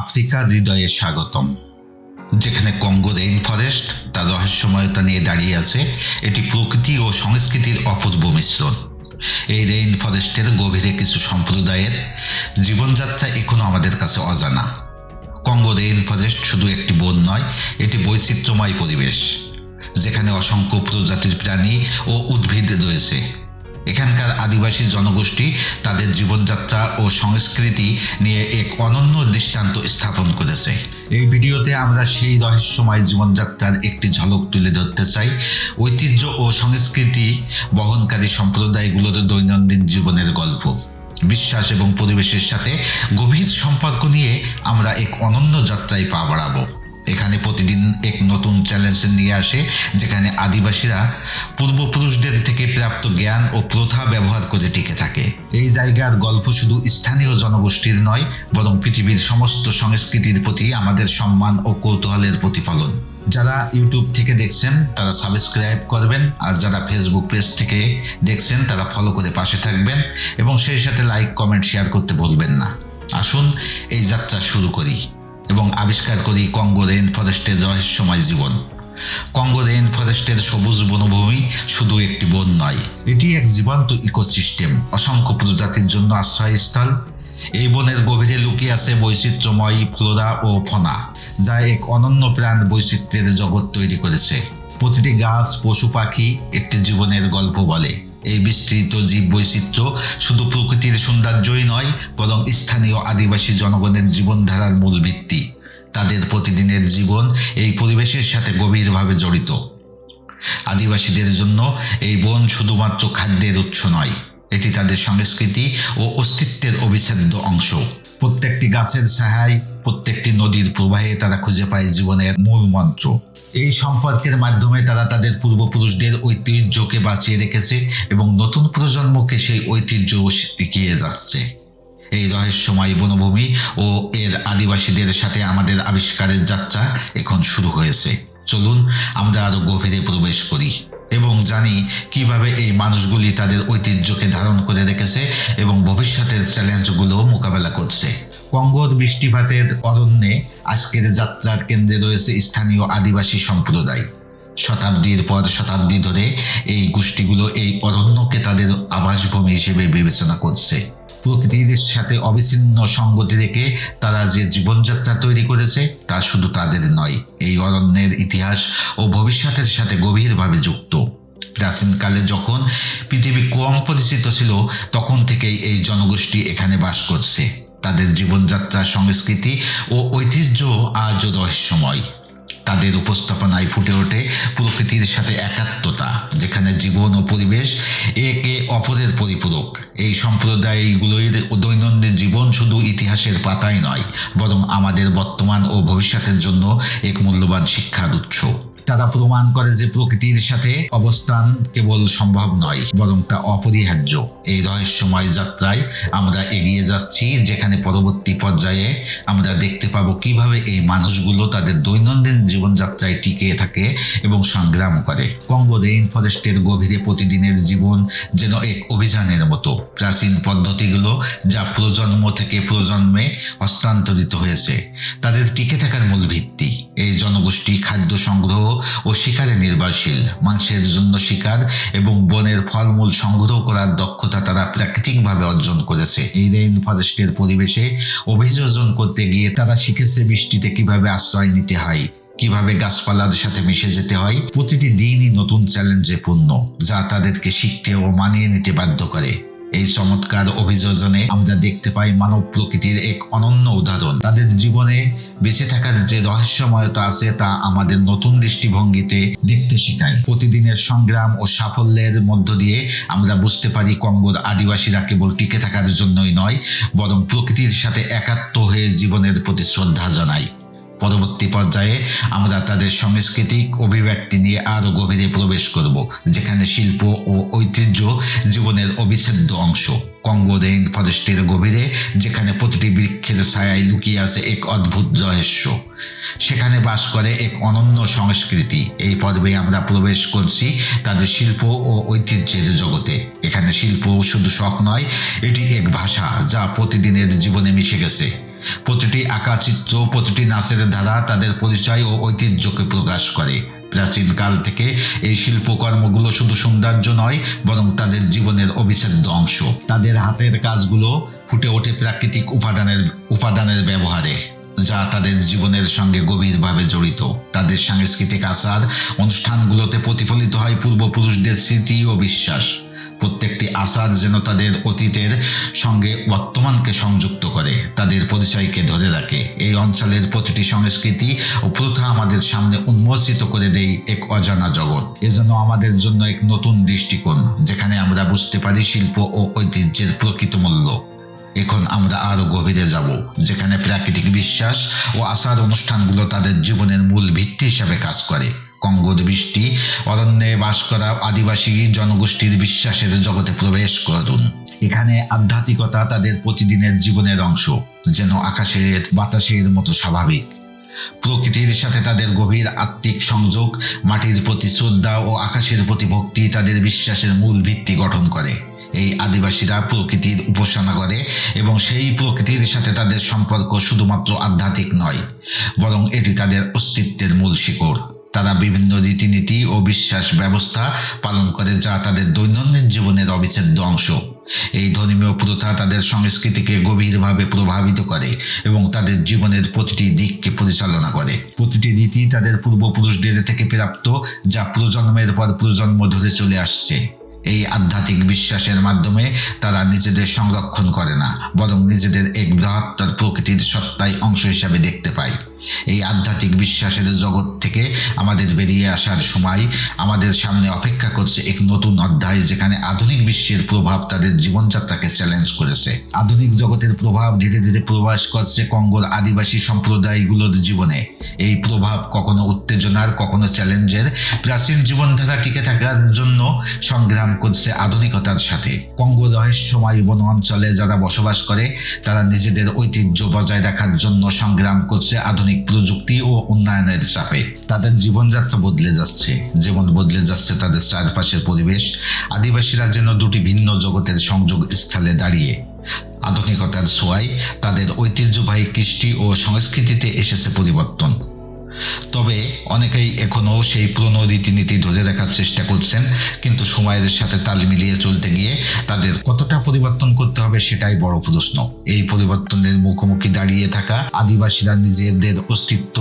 আফ্রিকার হৃদয়ে স্বাগতম, যেখানে কঙ্গো রেইন ফরেস্ট, তার রহস্যময়তা নিয়ে দাঁড়িয়ে আছে এটি প্রকৃতি ও সংস্কৃতির অপূর্ব মিশ্রণ। এই রেইন ফরেস্টের গভীরে কিছু সম্প্রদায়ের জীবনযাত্রা এখনও আমাদের কাছে অজানা। কঙ্গো রেইন ফরেস্ট শুধু একটি বন নয়, এটি বৈচিত্র্যময় পরিবেশ, যেখানে অসংখ্য প্রজাতির প্রাণী ও উদ্ভিদ রয়েছে। এখানকার আদিবাসী জনগোষ্ঠী তাদের জীবনযাত্রা ও সংস্কৃতি নিয়ে এক অনন্য দৃষ্টান্ত স্থাপন করেছে। এই ভিডিওতে আমরা সেই রহস্যময় জীবনযাত্রার একটি ঝলক তুলে ধরতে চাই। ঐতিহ্য ও সংস্কৃতি বহনকারী সম্প্রদায়গুলোর দৈনন্দিন জীবনের গল্প। বিশ্বাস এবং পরিবেশের সাথে গভীর সম্পর্ক নিয়ে আমরা এক অনন্য যাত্রায় পা বাড়াবো। এখানে প্রতিদিন এক নতুন চ্যালেঞ্জ নিয়ে আসে, যেখানে আদিবাসীরা পূর্বপুরুষদের থেকে প্রাপ্ত জ্ঞান ও প্রথা ব্যবহার করে টিকে থাকে। এই জায়গার গল্প শুধু স্থানীয় জনগোষ্ঠীর নয়, বরং পৃথিবীর সমস্ত সংস্কৃতির প্রতি আমাদের সম্মান ও কৌতূহলের প্রতিফলন। যারা ইউটিউব থেকে দেখছেন, তারা সাবস্ক্রাইব করবেন, আর যারা ফেসবুক পেজ থেকে দেখছেন, তারা ফলো করে পাশে থাকবেন, এবং সেই সাথে লাইক কমেন্ট শেয়ার করতে বলবেন না। আসুন, এই যাত্রা শুরু করি। এবং আবিষ্কার করি কঙ্গো রেইন ফরেস্টের রহস্যময় জীবন। কঙ্গো রেইন ফরেস্টের সবুজ বনভূমি শুধু একটি বন নয়, এটি এক জীবন্ত ইকোসিস্টেম। অসংখ্য প্রজাতির জন্য আশ্রয়স্থল। এই বনের গভীরে লুকিয়ে আছে বৈচিত্র্যময় ফ্লোরা ও ফনা, যা এক অনন্য প্রাণ বৈচিত্র্যের জগৎ তৈরি করেছে। প্রতিটি গাছ, পশু পাখি একটি জীবনের গল্প বলে। এই বিস্তৃত জীব বৈচিত্র্য শুধু প্রকৃতির সৌন্দর্যই নয়, বরং স্থানীয় আদিবাসী জনগণের জীবনধারার মূল ভিত্তি। তাদের প্রতিদিনের জীবন এই পরিবেশের সাথে গভীরভাবে জড়িত। আদিবাসীদের জন্য এই বন শুধুমাত্র খাদ্যের উৎস নয়, এটি তাদের সংস্কৃতি ও অস্তিত্বের অবিচ্ছেদ্য অংশ। প্রত্যেকটি গাছের ছায়ায়, প্রত্যেকটি নদীর প্রবাহে তারা খুঁজে পায় জীবনের মূল মন্ত্র। এই সম্পর্কের মাধ্যমে তারা তাদের পূর্বপুরুষদের ঐতিহ্যকে বাঁচিয়ে রেখেছে এবং নতুন প্রজন্মকে সেই ঐতিহ্য শিখিয়ে যাচ্ছে। এই রহস্যময় বনভূমি ও এর আদিবাসীদের সাথে আমাদের আবিষ্কারের যাত্রা এখন শুরু হয়েছে। চলুন, আমরা আরও গভীরে প্রবেশ করি। এবং জানি কীভাবে এই মানুষগুলি তাদের ঐতিহ্যকে ধারণ করে রেখেছে এবং ভবিষ্যতের চ্যালেঞ্জগুলো মোকাবেলা করছে। কঙ্গোর বৃষ্টিপাতের অরণ্যে আজকের যাত্রার কেন্দ্রে রয়েছে স্থানীয় আদিবাসী সম্প্রদায়। শতাব্দীর পর শতাব্দী ধরে এই গোষ্ঠীগুলো এই অরণ্যকে তাদের আবাসভূমি হিসেবে বিবেচনা করছে। প্রকৃতির সাথে অবিচ্ছিন্ন সঙ্গতি রেখে তারা যে জীবনযাত্রা তৈরি করেছে, তা শুধু তাদের নয়, এই অরণ্যের ইতিহাস ও ভবিষ্যতের সাথে গভীরভাবে যুক্ত। প্রাচীনকালে যখন পৃথিবী কম পরিচিত ছিল, তখন থেকেই এই জনগোষ্ঠী এখানে বাস করছে। তাদের জীবনযাত্রা, সংস্কৃতি ও ঐতিহ্য আজও রহস্যময়। তাদের উপস্থাপনায় ফুটে ওঠে প্রকৃতির সাথে একাত্মতা, যেখানে জীবন ও পরিবেশ একে অপরের পরিপূরক। এই সম্প্রদায়গুলোর দৈনন্দিন জীবন শুধু ইতিহাসের পাতায় নয়, বরং আমাদের বর্তমান ও ভবিষ্যতের জন্য এক মূল্যবান শিক্ষার উৎস। তারা প্রমাণ করে যে প্রকৃতির সাথে অবস্থান কেবল সম্ভব নয়, বরং তা অপরিহার্য। এই রহস্যময় যাত্রায় আমরা এগিয়ে যাচ্ছি, যেখানে পরবর্তী পর্যায়ে আমরা দেখতে পাবো কীভাবে এই মানুষগুলো তাদের দৈনন্দিন জীবনযাত্রায় টিকে থাকে এবং সংগ্রাম করে। কঙ্গো রেইন ফরেস্টের গভীরে প্রতিদিনের জীবন যেন এক অভিযানের মতো। প্রাচীন পদ্ধতিগুলো যা প্রজন্ম থেকে প্রজন্মে হস্তান্তরিত হয়েছে, তাদের টিকে থাকার মূল ভিত্তি। এই জনগোষ্ঠী খাদ্য সংগ্রহ ও শিকারে নির্ভরশীল। মাংসের জন্য শিকার এবং বনের ফলমূল সংগ্রহ করার দক্ষতা তারা প্রাকৃতিকভাবে অর্জন করেছে। এই রেইন ফরেস্টের পরিবেশে অভিযোজন করতে গিয়ে তারা শিখেছে বৃষ্টিতে কীভাবে আশ্রয় নিতে হয়, কীভাবে গাছপালার সাথে মিশে যেতে হয়। প্রতিটি দিনই নতুন চ্যালেঞ্জে পূর্ণ, যা তাদেরকে শিখতে ও মানিয়ে নিতে বাধ্য করে। এই চমৎকার অভিযোজনে আমরা দেখতে পাই মানব প্রকৃতির এক অনন্য উদাহরণ। তাদের জীবনে বেঁচে থাকার যে রহস্যময়তা আছে তা আমাদের নতুন দৃষ্টিভঙ্গিতে দেখতে শেখায়। প্রতিদিনের সংগ্রাম ও সাফল্যের মধ্য দিয়ে আমরা বুঝতে পারি কঙ্গোর আদিবাসীরা কেবল টিকে থাকার জন্যই নয়, বরং প্রকৃতির সাথে একাত্ম হয়ে জীবনের প্রতি শ্রদ্ধা জানায়। পরবর্তী পর্যায়ে আমরা তাদের সাংস্কৃতিক অভিব্যক্তি নিয়ে আরও গভীরে প্রবেশ করব, যেখানে শিল্প ও ঐতিহ্য জীবনের অবিচ্ছেদ্য অংশ। কঙ্গো রেইন ফরেস্টের গভীরে, যেখানে প্রতিটি বৃক্ষের ছায়ায় লুকিয়ে আছে এক অদ্ভুত রহস্য। সেখানে বাস করে এক অনন্য সংস্কৃতি। এই পর্বে আমরা প্রবেশ করছি তাদের শিল্প ও ঐতিহ্যের জগতে। এখানে শিল্প শুধু শখ নয়, এটি এক ভাষা যা প্রতিদিনের জীবনে মিশে গেছে। প্রতিটি আঁকা চিত্র প্রতিটি নাচের ধারা তাদের পরিচয় ও ঐতিহ্যকে প্রকাশ করে। প্রাচীনকাল থেকে এই শিল্পকর্মগুলো শুধু সৌন্দর্য নয়, বরং তাদের জীবনের অবিচ্ছেদ্য অংশ। তাদের হাতের কাজগুলো ফুটে ওঠে প্রাকৃতিক উপাদানের উপাদানের ব্যবহারে, যা তাদের জীবনের সঙ্গে গভীরভাবে জড়িত। তাদের সাংস্কৃতিক আচার অনুষ্ঠানগুলোতে প্রতিফলিত হয় পূর্বপুরুষদের স্মৃতি ও বিশ্বাস। প্রত্যেকটি আচার যেন তাদের অতীতের সঙ্গে বর্তমানকে সংযুক্ত করে, তাদের পরিচয়কে ধরে রাখে। এই অঞ্চলের প্রতিটি সংস্কৃতি ও প্রথা আমাদের সামনে উন্মোচিত করে দেয় এক অজানা জগৎ। এজন্য আমাদের জন্য এক নতুন দৃষ্টিকোণ, যেখানে আমরা বুঝতে পারি শিল্প ও ঐতিহ্যের প্রকৃত মূল্য। এখন আমরা আরও গভীরে যাব, যেখানে প্রাকৃতিক বিশ্বাস ও আচার অনুষ্ঠানগুলো তাদের জীবনের মূল ভিত্তি হিসাবে কাজ করে। কঙ্গোর বৃষ্টি অরণ্যে বাস করা আদিবাসী জনগোষ্ঠীর বিশ্বাসের জগতে প্রবেশ করুন এখানে আধ্যাত্মিকতা তাদের প্রতিদিনের জীবনের অংশ, যেন আকাশের বাতাসের মতো স্বাভাবিক। প্রকৃতির সাথে তাদের গভীর আত্মিক সংযোগ, মাটির প্রতি শ্রদ্ধা ও আকাশের প্রতি ভক্তি তাদের বিশ্বাসের মূল ভিত্তি গঠন করে। এই আদিবাসীরা প্রকৃতির উপাসনা করে এবং সেই প্রকৃতির সাথে তাদের সম্পর্ক শুধুমাত্র আধ্যাত্মিক নয়, বরং এটি তাদের অস্তিত্বের মূল শিকড়। তারা বিভিন্ন রীতিনীতি ও বিশ্বাস ব্যবস্থা পালন করে যা তাদের দৈনন্দিন জীবনের অবিচ্ছেদ্য অংশ। এই ধর্মীয় প্রথা তাদের সংস্কৃতিকে গভীরভাবে প্রভাবিত করে এবং তাদের জীবনের প্রতিটি দিককে পরিচালনা করে। প্রতিটি রীতি তাদের পূর্বপুরুষদের থেকে প্রাপ্ত যা প্রজন্মের পর প্রজন্ম ধরে চলে আসছে। এই আধ্যাত্মিক বিশ্বাসের মাধ্যমে তারা নিজেদের সংরক্ষণ করে না, বরং নিজেদের এক বৃহত্তর প্রকৃতির সত্তায় অংশ হিসাবে দেখতে পায়। এই আধ্যাত্মিক বিশ্বাসের জগৎ থেকে আমাদের বেরিয়ে আসার সময় আমাদের সামনে অপেক্ষা করছে এক নতুন অধ্যায় যেখানে আধুনিক বিশ্বের প্রভাব তাদের জীবনযাত্রাকে চ্যালেঞ্জ করেছে। আধুনিক জগতের প্রভাব ধীরে ধীরে প্রবাস করছে কঙ্গোর আদিবাসী সম্প্রদায়গুলোর জীবনে। এই প্রভাব কখনো উত্তেজনার, কখনো চ্যালেঞ্জের প্রাচীন জীবনধারা টিকে থাকার জন্য সংগ্রাম করছে আধুনিকতার সাথে। কঙ্গো রহস্যময় বন অঞ্চলে যারা বসবাস করে, তারা নিজেদের ঐতিহ্য বজায় রাখার জন্য সংগ্রাম করছে আধুনিক প্রযুক্তি ও উন্নয়নের চাপে। তাদের জীবনযাত্রা বদলে যাচ্ছে। যেমন বদলে যাচ্ছে তাদের চারপাশের পরিবেশ। আদিবাসীরা যেন দুটি ভিন্ন জগতের সংযোগ স্থলে দাঁড়িয়ে। আধুনিকতার ছোঁয়ায় তাদের ঐতিহ্যবাহী কৃষ্টি ও সংস্কৃতিতে এসেছে পরিবর্তন। তবে অনেকেই এখনও সেই পুরনো রীতিনীতি ধরে রাখার চেষ্টা করছেন, কিন্তু সময়ের সাথে তাল মিলিয়ে চলতে গিয়ে তাদের কতটা পরিবর্তন করতে হবে সেটাই বড় প্রশ্ন। এই পরিবর্তনের মুখোমুখি দাঁড়িয়ে থাকা আদিবাসীরা নিজেদের অস্তিত্ব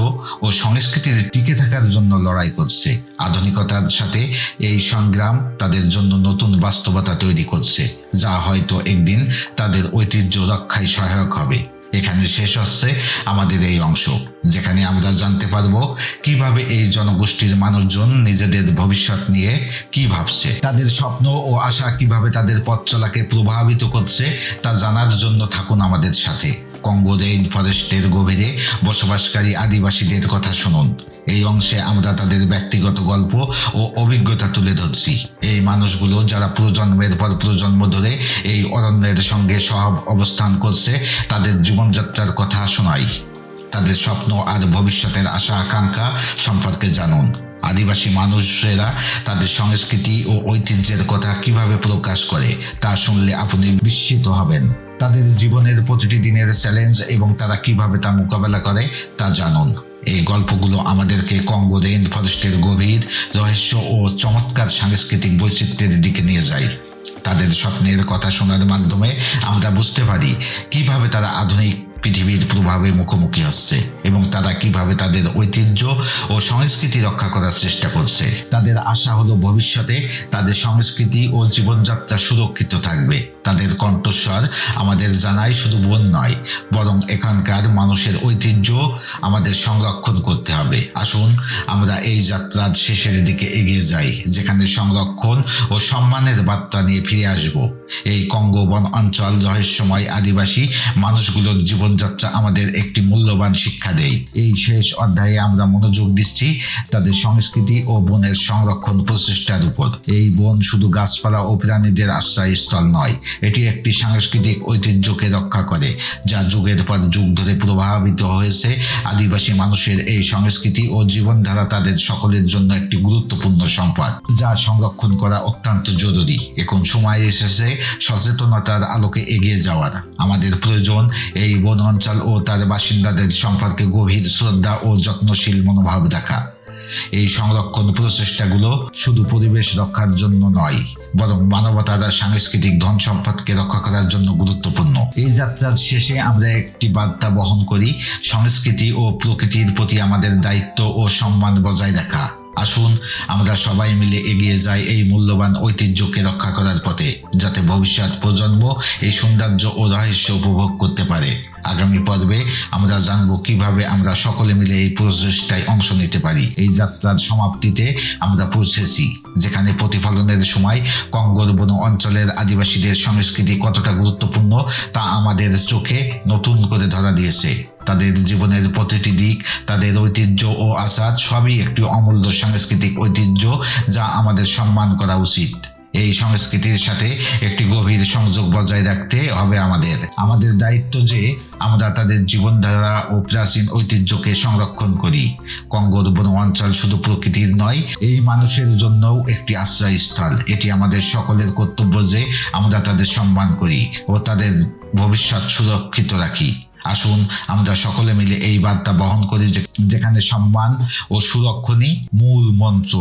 ও সংস্কৃতির টিকে থাকার জন্য লড়াই করছে। আধুনিকতার সাথে এই সংগ্রাম তাদের জন্য নতুন বাস্তবতা তৈরি করছে। যা হয়তো একদিন তাদের ঐতিহ্য রক্ষায় সহায়ক হবে। এখানে শেষ হচ্ছে আমাদের এই অংশ, যেখানে আমরা জানতে পারব কীভাবে এই জনগোষ্ঠীর মানুষজন নিজেদের ভবিষ্যৎ নিয়ে কি ভাবছে, তাদের স্বপ্ন ও আশা কীভাবে তাদের পথ চলাকে প্রভাবিত করছে, তা জানার জন্য থাকুন আমাদের সাথে। কঙ্গো রেইন ফরেস্টের গভীরে বসবাসকারী আদিবাসীদের কথা শুনুন। এই অংশে আমরা তাদের ব্যক্তিগত গল্প ও অভিজ্ঞতা তুলে ধরছি। এই মানুষগুলো যারা প্রজন্মের পর প্রজন্ম ধরে এই অরণ্যের সঙ্গে সহ অবস্থান করছে, তাদের জীবনযাত্রার কথা শোনাই। তাদের স্বপ্ন আর ভবিষ্যতের আশা আকাঙ্ক্ষা সম্পর্কে জানুন। আদিবাসী মানুষেরা তাদের সংস্কৃতি ও ঐতিহ্যের কথা কীভাবে প্রকাশ করে, তা শুনলে আপনি বিস্মিত হবেন। তাদের জীবনের প্রতিটি দিনের চ্যালেঞ্জ এবং তারা কীভাবে তা মোকাবেলা করে, তা জানুন। এই গল্পগুলো আমাদেরকে কঙ্গো রেইন ফরেস্টের গভীর, রহস্য ও চমৎকার সাংস্কৃতিক বৈচিত্র্যের দিকে নিয়ে যায়। তাদের স্বপ্নের কথা শোনার মাধ্যমে আমরা বুঝতে পারি কীভাবে তারা আধুনিক পৃথিবীর প্রভাবে মুখোমুখি হচ্ছে এবং তারা কীভাবে তাদের ঐতিহ্য ও সংস্কৃতি রক্ষা করার চেষ্টা করছে। তাদের আশা হলো ভবিষ্যতে তাদের সংস্কৃতি ও জীবনযাত্রা সুরক্ষিত থাকবে। তাদের কণ্ঠস্বর আমাদের জানায় শুধু বন নয়, বরং এখানকার মানুষের ঐতিহ্য আমাদের সংরক্ষণ করতে হবে। আসুন, আমরা এই যাত্রার শেষের দিকে এগিয়ে যাই, যেখানে সংরক্ষণ ও সম্মানের বার্তা নিয়ে ফিরে আসব। এই কঙ্গবন অঞ্চল রহস্যময় আদিবাসী মানুষগুলোর জীবনযাত্রা আমাদের একটি মূল্যবান শিক্ষা দেয়। এই শেষ অধ্যায়ে আমরা মনোযোগ দিচ্ছি তাদের সংস্কৃতি ও বনের সংরক্ষণ প্রচেষ্টার উপর। এই বন শুধু গাছপালা ও প্রাণীদের আশ্রয়স্থল নয় এটি একটি সাংস্কৃতিক ঐতিহ্যকে রক্ষা করে, যা যুগের পর যুগ ধরে প্রভাবিত হয়েছে। আদিবাসী মানুষের এই সংস্কৃতি ও জীবনধারা তাদের সকলের জন্য একটি গুরুত্বপূর্ণ সম্পদ, যা সংরক্ষণ করা অত্যন্ত জরুরি। এখন সময় এসেছে সচেতনতার আলোকে এগিয়ে যাওয়ার। আমাদের প্রয়োজন এই বন অঞ্চল ও তার বাসিন্দাদের সম্পর্কে গভীর শ্রদ্ধা ও যত্নশীল মনোভাব রাখা। এই সংরক্ষণ প্রচেষ্টাগুলো শুধু পরিবেশ রক্ষার জন্য নয়, বরং মানবতার সাংস্কৃতিক ধন সম্পদকে রক্ষা করার জন্য গুরুত্বপূর্ণ। এই যাত্রার শেষে আমরা একটি বার্তা বহন করি, সংস্কৃতি ও প্রকৃতির প্রতি আমাদের দায়িত্ব ও সম্মান বজায় রাখা। আসুন, আমরা সবাই মিলে এগিয়ে যাই এই মূল্যবান ঐতিহ্যকে রক্ষা করার পথে, যাতে ভবিষ্যৎ প্রজন্ম এই সৌন্দর্য ও রহস্য উপভোগ করতে পারে। আগামী পর্বে আমরা জানব কীভাবে আমরা সকলে মিলে এই প্রচেষ্টায় অংশ নিতে পারি। এই যাত্রার সমাপ্তিতে আমরা পৌঁছেছি, যেখানে প্রতিফলনের সময় কঙ্গর বন অঞ্চলের আদিবাসীদের সংস্কৃতি কতটা গুরুত্বপূর্ণ তা আমাদের চোখে নতুন করে ধরা দিয়েছে। তাদের জীবনের প্রতিটি দিক, তাদের ঐতিহ্য ও আচার সবই একটি অমূল্য সাংস্কৃতিক ঐতিহ্য যা আমাদের সম্মান করা উচিত। এই সংস্কৃতির সাথে একটি গভীর সংযোগ বজায় রাখতে হবে আমাদের। আমাদের দায়িত্ব যে আমরা তাদের জীবনধারা ও প্রাচীন ঐতিহ্যকে সংরক্ষণ করি। কঙ্গোর বন অঞ্চল শুধু প্রকৃতির নয়, এই মানুষের জন্যও একটি আশ্রয়স্থল। এটি আমাদের সকলের কর্তব্য যে আমরা তাদের সম্মান করি ও তাদের ভবিষ্যৎ সুরক্ষিত রাখি। আসুন, আমরা সকলে মিলে এই বার্তা বহন করি যেখানে সম্মান ও সুরক্ষণই মূল মন্ত্র।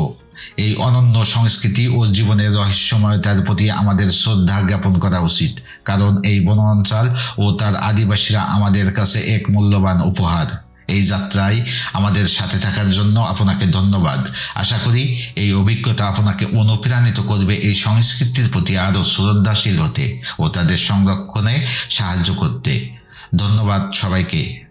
এই অনন্য সংস্কৃতি ও জীবনের রহস্যময়তার প্রতি আমাদের শ্রদ্ধা জ্ঞাপন করা উচিত। কারণ এই বন অঞ্চল ও তার আদিবাসীরা আমাদের কাছে এক মূল্যবান উপহার। এই যাত্রায় আমাদের সাথে থাকার জন্য আপনাকে ধন্যবাদ। আশা করি এই অভিজ্ঞতা আপনাকে অনুপ্রাণিত করবে এই সংস্কৃতির প্রতি আরও শ্রদ্ধাশীল হতে ও তাদের সংরক্ষণে সাহায্য করতে। ধন্যবাদ সবাইকে।